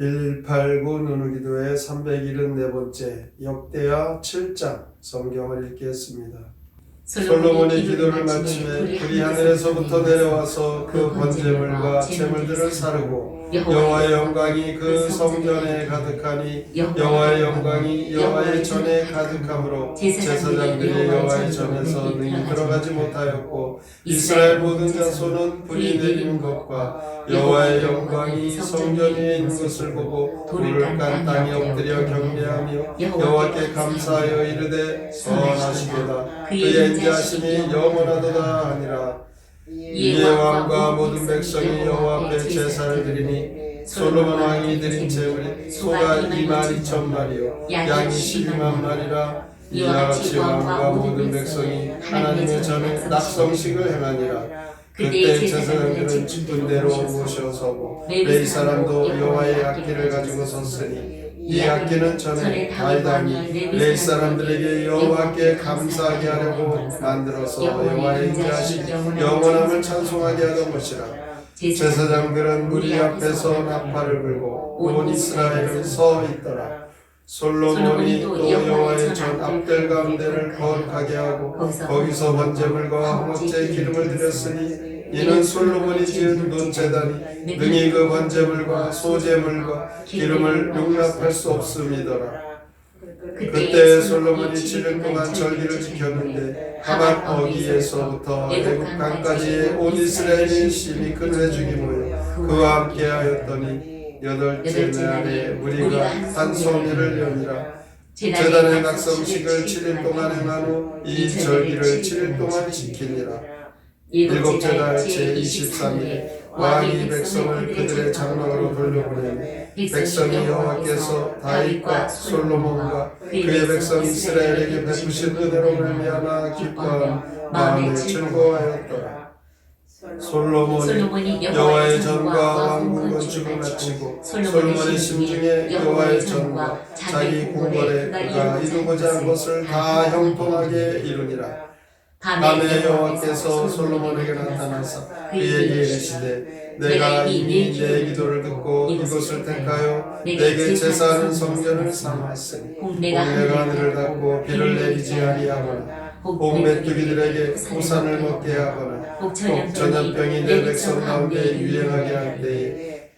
189 누누기도의 374번째 역대하 7장 성경을 읽겠습니다. 솔로몬이 기도를 마침에 불이 하늘에서부터 내려와서 그 번제물과 제물들을 사르고 여호와의 영광이 그 성전에 가득하니 여호와의 영광이 여호와의 전에 가득함으로 제사장들이 여호와의 전에서 능히 들어가지 못하였고 이스라엘 모든 자손은 불이 내리는 것과 여호와의 영광이 성전 위에 있는 것을 보고 불을 깐 땅에 엎드려 경배하며 여호와께 감사하여 이르되 선하시도다. 그의 인자하심이 영원하도다 하니라 이에 왕과 모든 백성이 여호와 앞에 제사를 드리니 솔로몬 왕이 드린 제물이 소가 2만 2천 마리요. 양이 12만 마리라. 이와 같이 왕과 모든 백성이 하나님의 전에 낙성식을 행하니라. 그때 제사장들은 군대로 모셔서고 레이 사람도 여호와의 악기를 가지고 섰으니 이 악기는 전에 다이당이 레이 사람들에게 여호와께 감사하게 하려고 만들어서 여호와의 인자하신 영원함을 찬송하게 하던 것이라. 제사장들은 무리 앞에서 나팔을 불고 온 이스라엘은 서 있더라. 솔로몬이 또 여호와의 전 앞들 가운데를 거룩하게 하고 거기서 번제물과 화목제 기름을 드렸으니 이는 솔로몬이 지은 논제단이 능히 그 번제물과 소제물과 기름을 용납할 수 없음이더라. 그때 솔로몬이 7년 동안 절기를 지켰는데 하만 어기에서부터 애국 강까지의 온 이스라엘이 심히 큰 회중이 모여 그와 함께 하였더니 여덟째 날에 무리가 한 성리를 여니라. 제단의 낙성식을 7일 동안 행한 후 이 절기를 7일 동안 지키니라 일곱째 날 제23일에 왕이 백성을 그들의 장막으로 돌려보내니 백성이 여호와께서 다윗과 솔로몬과 그의 백성 이스라엘에게 베푸신 은혜로 말미암아 기뻐한 마음에 즐거워하였더라. 솔로몬이 여호와의 전과 왕궁 건축을 마치고 솔로몬의 심중에 여호와의 전과 자기 궁궐에 그가 이루고자 한 것을 다 형통하게 이루니라 밤에 여호와께서 솔로몬에게 나타나사 그에게 이르시되 내가 이미 내 기도를 듣고 이곳을 택하여 내게 제사하는 성전을 삼았으니 공내가 하늘을 닫고 비를 내리지 아니하거나 복 메뚜기들에게 우산을 먹게 하거나 복 전염병이 내 백성 가운데 유행하게 할 때에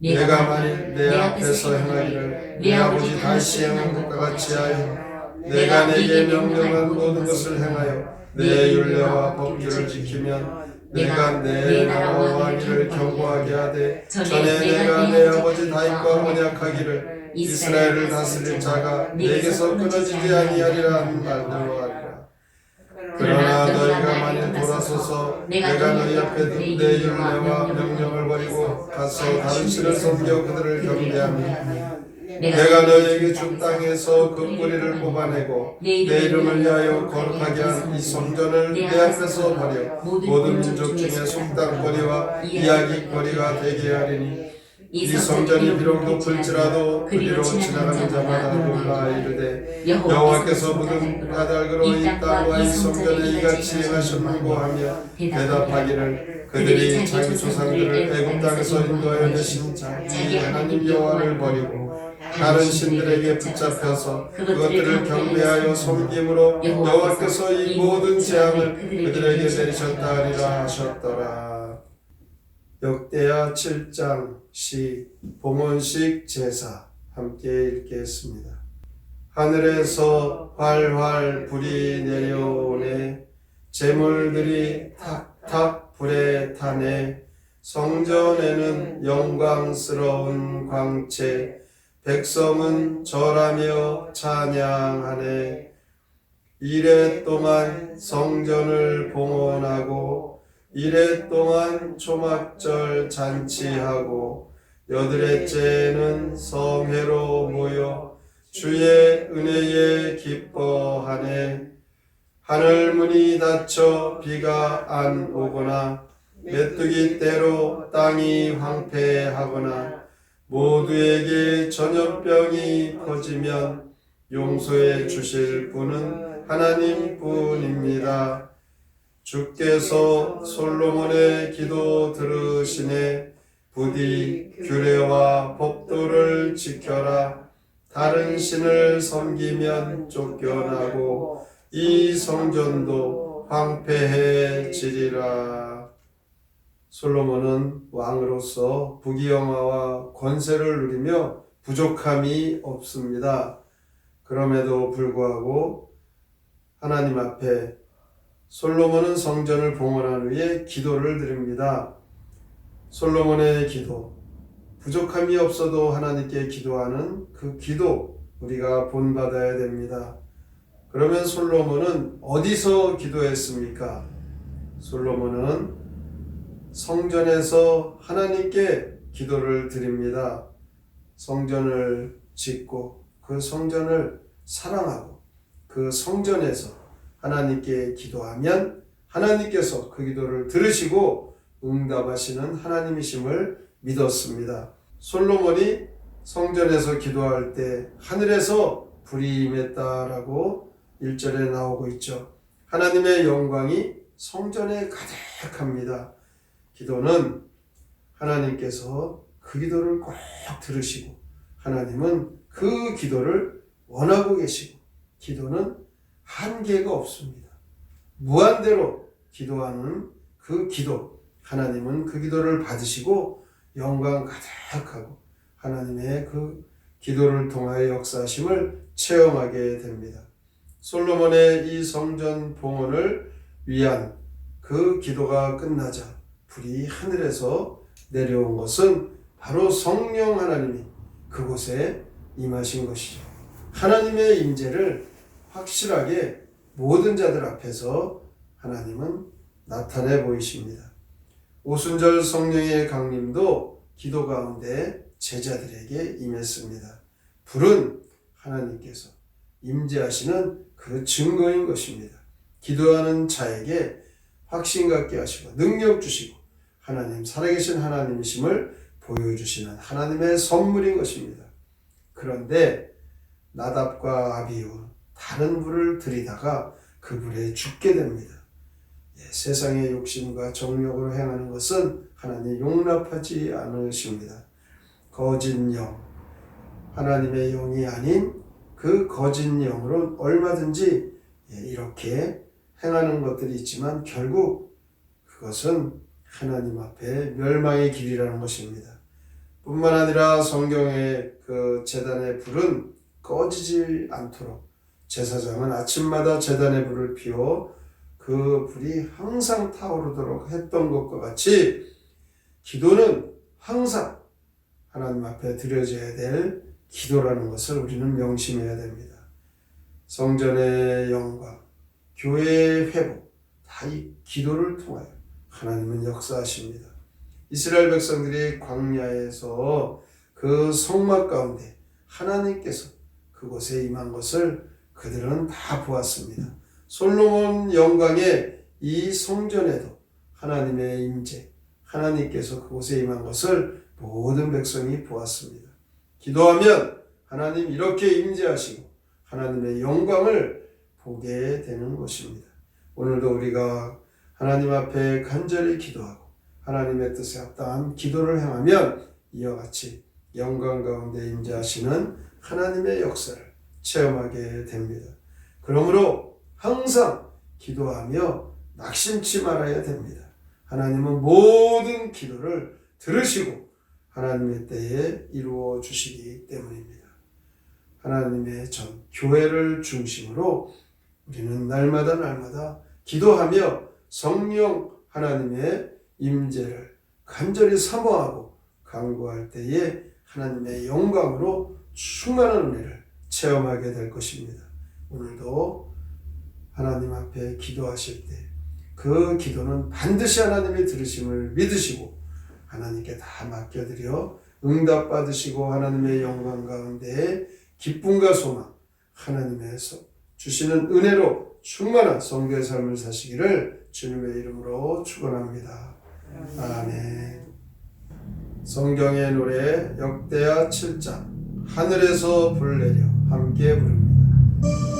내가 만일 내 앞에서 행하기를 내 아버지 다시 행한 것과 같이 하여 내가 내게 명령한 모든 것을 행하여 내 율례와 법규를 지키면 내가 내 나라와 왕위를 경고하게 하되 전에 내가 내 아버지 다윗과 언약하기를 이스라엘을 다스릴 자가 내게서 끊어지지 아니하리라 하는 말대로 하리라. 그러나 너희가 돌아서서 내가 너희 앞에 둔내 율례와 명령을 버리고 가서 다른 신을 섬겨 그들을 경배하며 내가 너희에게 준 땅에서 그 뿌리를 뽑아내고 내 이름을 위하여 거룩하게 한 이 성전을 내 앞에서 버려. 모든 민족 중에 속당거리와 이야기거리가 되게 하리니 이 성전이 비록 높을지라도 그리로 지나가는 자마다 놀라 이르되 여호와께서 묻은 까닭으로 이 땅과 이 성전에 이같이 행하셨는고 하며 대답하기를 그들이 자기 조상들을 애굽 땅에서 인도하여 내신 자기 하나님 여호와를 버리고 다른 신들에게 붙잡혀서 그것들을 경배하여 섬김으로 여호와께서 이 모든 재앙을 그들에게 내리셨다 하리라. 하셨더라 역대하 7장 시 봉헌식 제사 함께 읽겠습니다. 하늘에서 활활 불이 내려오네. 재물들이 탁탁 불에 타네. 성전에는 영광스러운 광채. 백성은 절하며 찬양하네. 이래 동안 성전을 봉헌하고 이래 동안 초막절 잔치하고 여드레째는 성회로 모여 주의 은혜에 기뻐하네 하늘 문이 닫혀 비가 안 오거나 메뚜기 때로 땅이 황폐하거나 모두에게 전염병이 퍼지면 용서해 주실 분은 하나님 뿐입니다. 주께서 솔로몬의 기도 들으시네 부디 규례와 법도를 지켜라 다른 신을 섬기면 쫓겨나고 이 성전도 황폐해지리라. 솔로몬은 왕으로서 부귀영화와 권세를 누리며 부족함이 없습니다. 그럼에도 불구하고 하나님 앞에 솔로몬은 성전을 봉헌한 후에 기도를 드립니다. 솔로몬의 기도, 부족함이 없어도 하나님께 기도하는 그 기도 우리가 본받아야 됩니다. 그러면 솔로몬은 어디서 기도했습니까? 솔로몬은 성전에서 하나님께 기도를 드립니다. 성전을 짓고 그 성전을 사랑하고 그 성전에서 하나님께 기도하면 하나님께서 그 기도를 들으시고 응답하시는 하나님이심을 믿었습니다. 솔로몬이 성전에서 기도할 때 하늘에서 불이 임했다라고 1절에 나오고 있죠. 하나님의 영광이 성전에 가득합니다. 기도는 하나님께서 그 기도를 꼭 들으시고 하나님은 그 기도를 원하고 계시고 기도는 한계가 없습니다. 무한대로 기도하는 그 기도 하나님은 그 기도를 받으시고 영광 가득하고 하나님의 그 기도를 통하여 역사하심을 체험하게 됩니다. 솔로몬의 이 성전 봉헌을 위한 그 기도가 끝나자 불이 하늘에서 내려온 것은 바로 성령 하나님이 그곳에 임하신 것이죠. 하나님의 임재를 확실하게 모든 자들 앞에서 하나님은 나타내 보이십니다. 오순절 성령의 강림도 기도 가운데 제자들에게 임했습니다. 불은 하나님께서 임재하시는 그 증거인 것입니다. 기도하는 자에게 확신 갖게 하시고 능력 주시고 하나님 살아계신 하나님이심을 보여주시는 하나님의 선물인 것입니다. 그런데 나답과 아비우 다른 불을 들이다가 그 불에 죽게 됩니다. 예, 세상의 욕심과 정욕으로 행하는 것은 하나님 용납하지 않으십니다. 거짓 영, 하나님의 영이 아닌 그 거짓 영으로 얼마든지 예, 이렇게 행하는 것들이 있지만 결국 그것은 하나님 앞에 멸망의 길이라는 것입니다. 뿐만 아니라 성경의 그 재단의 불은 꺼지지 않도록 제사장은 아침마다 재단의 불을 피워 그 불이 항상 타오르도록 했던 것과 같이 기도는 항상 하나님 앞에 드려져야 될 기도라는 것을 우리는 명심해야 됩니다. 성전의 영광, 교회의 회복, 다 이 기도를 통하여 하나님은 역사하십니다. 이스라엘 백성들이 광야에서 그 성막 가운데 하나님께서 그곳에 임한 것을 그들은 다 보았습니다. 솔로몬 영광의 이 성전에도 하나님의 임재, 하나님께서 그곳에 임한 것을 모든 백성이 보았습니다. 기도하면 하나님 이렇게 임재하시고 하나님의 영광을 보게 되는 것입니다. 오늘도 우리가 하나님 앞에 간절히 기도하고 하나님의 뜻에 합당한 기도를 행하면 이와 같이 영광 가운데 임재하시는 하나님의 역사를 체험하게 됩니다. 그러므로 항상 기도하며 낙심치 말아야 됩니다. 하나님은 모든 기도를 들으시고 하나님의 때에 이루어 주시기 때문입니다. 하나님의 전 교회를 중심으로 우리는 날마다 날마다 기도하며 성령 하나님의 임재를 간절히 사모하고 간구할 때에 하나님의 영광으로 충만한 은혜를 체험하게 될 것입니다. 오늘도 하나님 앞에 기도하실 때 그 기도는 반드시 하나님이 들으심을 믿으시고 하나님께 다 맡겨드려 응답받으시고 하나님의 영광 가운데 기쁨과 소망, 하나님에서 주시는 은혜로 충만한 성도의 삶을 사시기를 주님의 이름으로 축원합니다. 아멘. 성경의 노래 역대하 7장 하늘에서 불 내려 함께 부릅니다.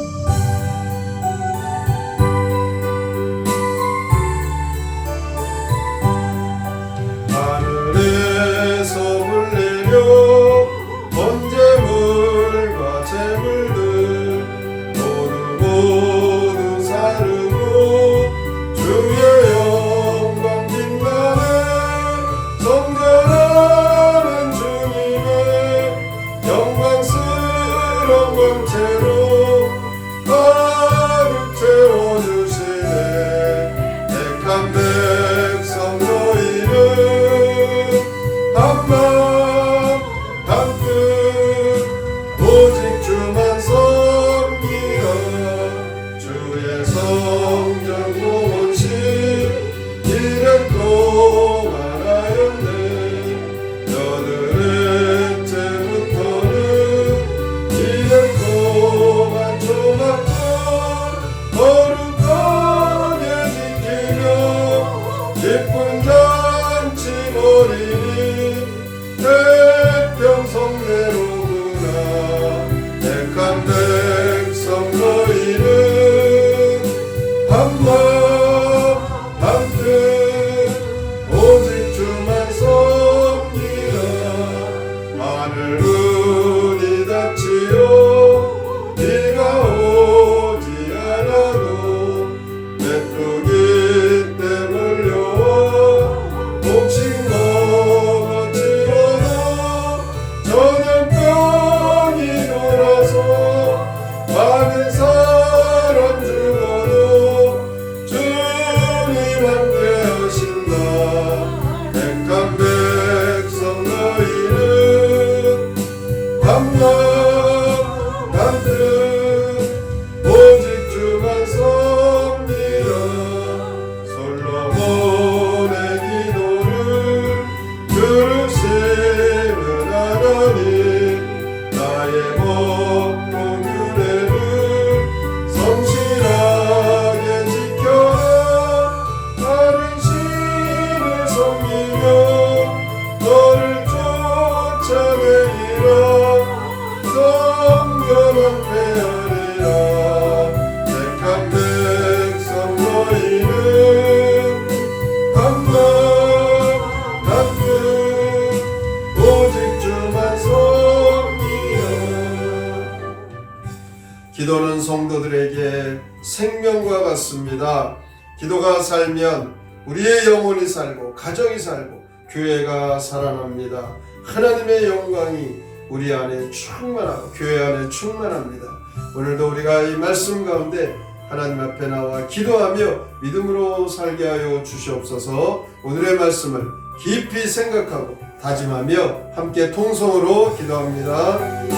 기도가 살면 우리의 영혼이 살고 가정이 살고 교회가 살아납니다. 하나님의 영광이 우리 안에 충만하고 교회 안에 충만합니다. 오늘도 우리가 이 말씀 가운데 하나님 앞에 나와 기도하며 믿음으로 살게 하여 주시옵소서. 오늘의 말씀을 깊이 생각하고 다짐하며 함께 통성으로 기도합니다.